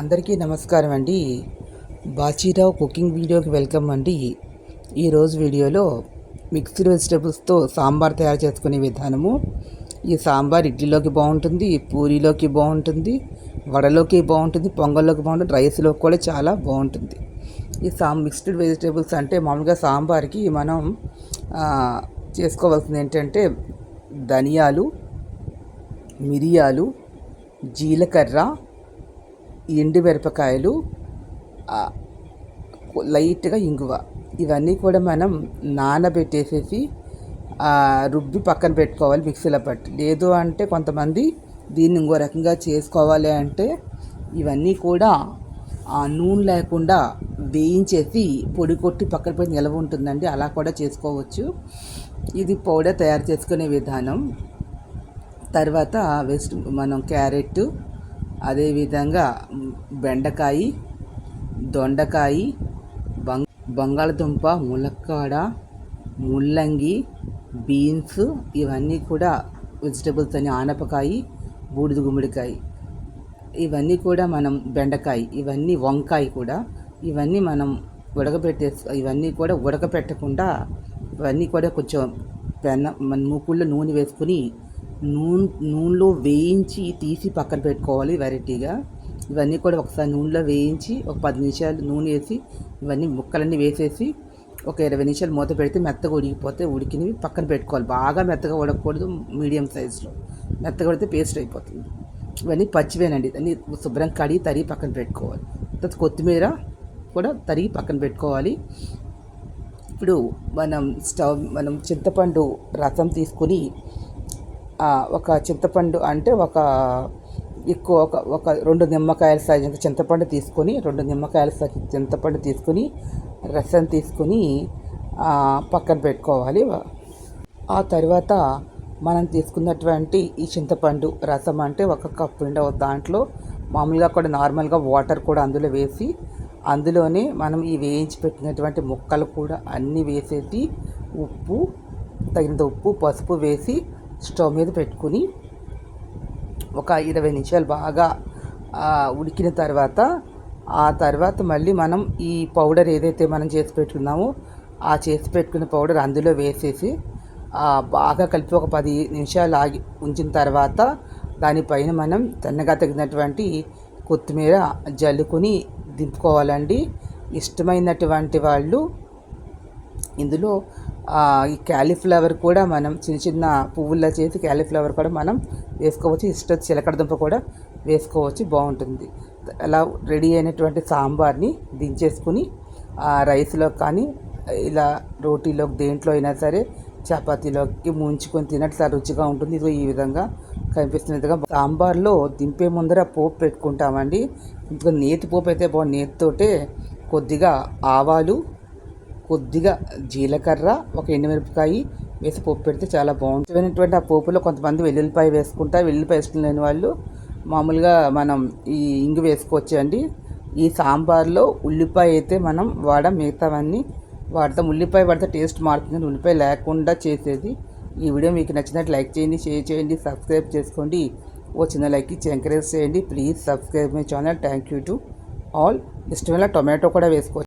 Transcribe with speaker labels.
Speaker 1: అందరికీ నమస్కారం అండి. బాచీరావు కుకింగ్ వీడియోకి వెల్కమ్ అండి. ఈరోజు వీడియోలో మిక్స్డ్ వెజిటేబుల్స్తో సాంబార్ తయారు చేసుకునే విధానము. ఈ సాంబార్ ఇడ్లీలోకి బాగుంటుంది పూరీలోకి బాగుంటుంది వడలోకి బాగుంటుంది పొంగల్లోకి బాగుంటుంది రైస్లోకి కూడా చాలా బాగుంటుంది. ఈ సా మిక్స్డ్ వెజిటేబుల్స్ అంటే మామూలుగా సాంబార్కి మనం చేసుకోవాల్సింది ఏంటంటే ధనియాలు మిరియాలు జీలకర్ర ఎండు మిరపకాయలు లైట్గా ఇంగువ. ఇవన్నీ కూడా మనం నానబెట్టేసేసి రుబ్బి పక్కన పెట్టుకోవాలి మిక్సీలో పట్టి. లేదు అంటే కొంతమంది దీన్ని ఇంకో రకంగా చేసుకోవాలి అంటే ఇవన్నీ కూడా ఆ నూనె లేకుండా వేయించేసి పొడి కొట్టి పక్కన పెట్టి నిలవ ఉంటుందండి. అలా కూడా చేసుకోవచ్చు. ఇది పౌడర్ తయారు చేసుకునే విధానం. తర్వాత వెస్ట్ మనం క్యారెట్ అదేవిధంగా బెండకాయ దొండకాయ బంగ బంగాళదుంప ములక్కాడ ముల్లంగి బీన్స్ ఇవన్నీ కూడా వెజిటబుల్స్ అని ఆనపకాయ బూడిద గుమ్మడికాయ. ఇవన్నీ కూడా మనం బెండకాయ ఇవన్నీ వంకాయ కూడా ఇవన్నీ మనం ఉడకబెట్టే ఇవన్నీ కూడా ఉడకపెట్టకుండా ఇవన్నీ కూడా కొంచెం పెన్న మన మూకుల్లో నూనె వేసుకుని నూనె నూనెలో వేయించి తీసి పక్కన పెట్టుకోవాలి వెరైటీగా. ఇవన్నీ కూడా ఒకసారి నూనెలో వేయించి ఒక పది నిమిషాలు నూనె వేసి ఇవన్నీ ముక్కలన్నీ వేసేసి ఒక ఇరవై నిమిషాలు మూత పెడితే మెత్తగా ఉడికిపోతే ఉడికినవి పక్కన పెట్టుకోవాలి. బాగా మెత్తగా ఉడకకూడదు మీడియం సైజులో. మెత్తగా ఉడితే పేస్ట్ అయిపోతుంది. ఇవన్నీ పచ్చివేనండి. అన్ని శుభ్రం కడిగి తరిగి పక్కన పెట్టుకోవాలి. తర్వాత కొత్తిమీర కూడా తరిగి పక్కన పెట్టుకోవాలి. ఇప్పుడు మనం స్టవ్ మనం చింతపండు రసం తీసుకొని ఒక చింతపండు అంటే ఒక ఎక్కువ ఒక ఒక రెండు నిమ్మకాయల సైజు చింతపండు తీసుకొని రెండు నిమ్మకాయల సైజు చింతపండు తీసుకొని రసం తీసుకొని పక్కన పెట్టుకోవాలి. ఆ తర్వాత మనం తీసుకున్నటువంటి ఈ చింతపండు రసం అంటే ఒక కప్పు ఉండవు దాంట్లో మామూలుగా కూడా నార్మల్గా వాటర్ కూడా అందులో వేసి అందులోనే మనం ఈ వేయించి పెట్టినటువంటి ముక్కలు కూడా అన్నీ వేసేసి ఉప్పు తగినంత ఉప్పు పసుపు వేసి స్టవ్ మీద పెట్టుకుని ఒక ఇరవై నిమిషాలు బాగా ఉడికిన తర్వాత ఆ తర్వాత మళ్ళీ మనం ఈ పౌడర్ ఏదైతే మనం చేసి పెట్టుకున్నామో ఆ చేసి పెట్టుకున్న పౌడర్ అందులో వేసేసి బాగా కలిపి ఒక పది నిమిషాలు ఆగి ఉంచిన తర్వాత దానిపైన మనం సన్నగా తగినటువంటి కొత్తిమీర జల్లుకొని దింపుకోవాలండి. ఇష్టమైనటువంటి వాళ్ళు ఇందులో ఈ క్యాలీఫ్లవర్ కూడా మనం చిన్న చిన్న పువ్వుల చేసి క్యాలీఫ్లవర్ కూడా మనం వేసుకోవచ్చు. ఇష్ట చిలకడ దుంప కూడా వేసుకోవచ్చు. బాగుంటుంది. అలా రెడీ అయినటువంటి సాంబార్ని దించేసుకుని రైస్లో కానీ ఇలా రోటీలోకి దేంట్లో అయినా సరే చపాతీలోకి ముంచుకొని తినట్లు చాలా రుచిగా ఉంటుంది. ఇదిగో ఈ విధంగా కనిపిస్తున్న విధంగా సాంబార్లో దింపే ముందర పోపు పెట్టుకుంటామండి. ఇంకా నేతి పోపు అయితే బాగుంది నేతితోటే కొద్దిగా ఆవాలు కొద్దిగా జీలకర్ర ఒక ఎండుమిరపకాయ వేసి పోపు పెడితే చాలా బాగుంటుంది. ఇష్టమైనటువంటి ఆ పోపులో కొంతమంది వెల్లుల్లిపాయ వేసుకుంటా వెల్లుల్లిపాయ ఇష్టం లేని వాళ్ళు మామూలుగా మనం ఈ ఇంగు వేసుకోవచ్చండి. ఈ సాంబార్లో ఉల్లిపాయ అయితే మనం వాడ మిగతావన్నీ వాడతాం. ఉల్లిపాయ పడితే టేస్ట్ మారుతుంది. ఉల్లిపాయ లేకుండా చేసేది. ఈ వీడియో మీకు నచ్చినట్టు లైక్ చేయండి షేర్ చేయండి సబ్స్క్రైబ్ చేసుకోండి. ఓ చిన్న లైక్ ఇచ్చి ఎంకరేజ్ చేయండి. Please subscribe my channel. Thank you to all. ఇష్టమైన టొమాటో కూడా వేసుకోవచ్చు.